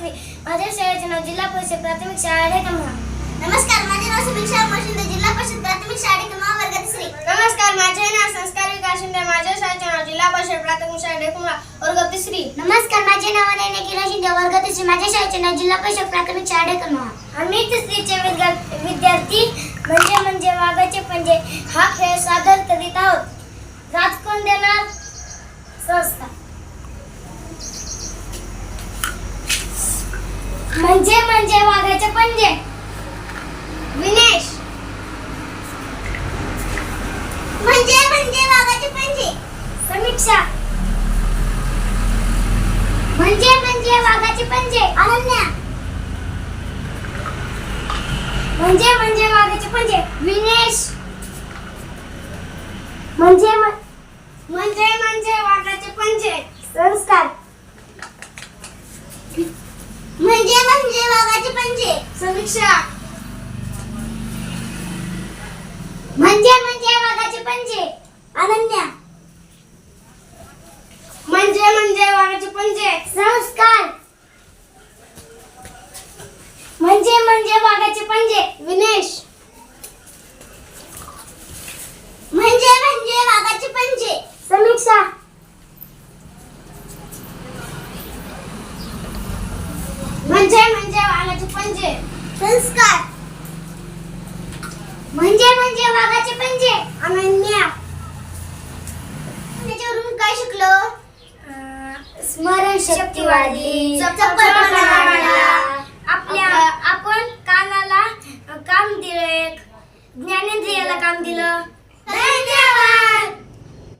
वर्गश्री माझ्या शाळेचे नाव जिल्हा परिषद प्राथमिक शाळा ढेकमहा नमस्कार माझे नाव शुभेच्छा मशिंदे जिल्हा परिषद प्राथमिक शाळा क्रमांक वर्ग तिसरी नमस्कार माझे नाव संस्कार विकास शिंदे माझ्या शाळेचे नाव जिल्हा परिषद प्राथमिक शाळा ढेकमहा वर्ग तिसरी नमस्कार माझे नाव अनन्या किरण शिंदे वर्ग तिसरी माझ्या शाळेचे नाव जिल्हा परिषद प्राथमिक शाळा क्रमांक आम्ही तिसरीचे विद्या- विद्यार्थी म्हणजे म्हणजे वाघाचे पंजे. हा खेळ सादर करीत आहोत. म्हणजे म्हणजे वाघाचे पंजे. विनेश. म्हणजे म्हणजे वाघाचे पंजे. समीक्षा. म्हणजे म्हणजे वाघाचे पंजे. अनन्या. म्हणजे म्हणजे वाघाचे पंजे. विनेश. म्हणजे म- म्हणजे म्हणजे वाघाचे पंजे संस्कार म्हणजे म्हणजे म्हणजे समीक्षा. म्हणजे म्हणजे वाघाचे पंजे. अनन्या. म्हणजे म्हणजे वाघाचे पंजे. संस्कार. म्हणजे म्हणजे वाघाचे पंजे. विनेश म्हणजे म्हणजे वाघाचे पंजे समीक्षा म्हणजे म्हणजे वाघाचे पंजे संस्कार म्हणजे म्हणजे वाघाचे पंजे. अनन्या. त्याच्यावरून काय शिकलो? स्मरण शक्ती वाढली. आपल्या आपण कानाला काम दिले ज्ञानेंद्रियाला काम दिलं.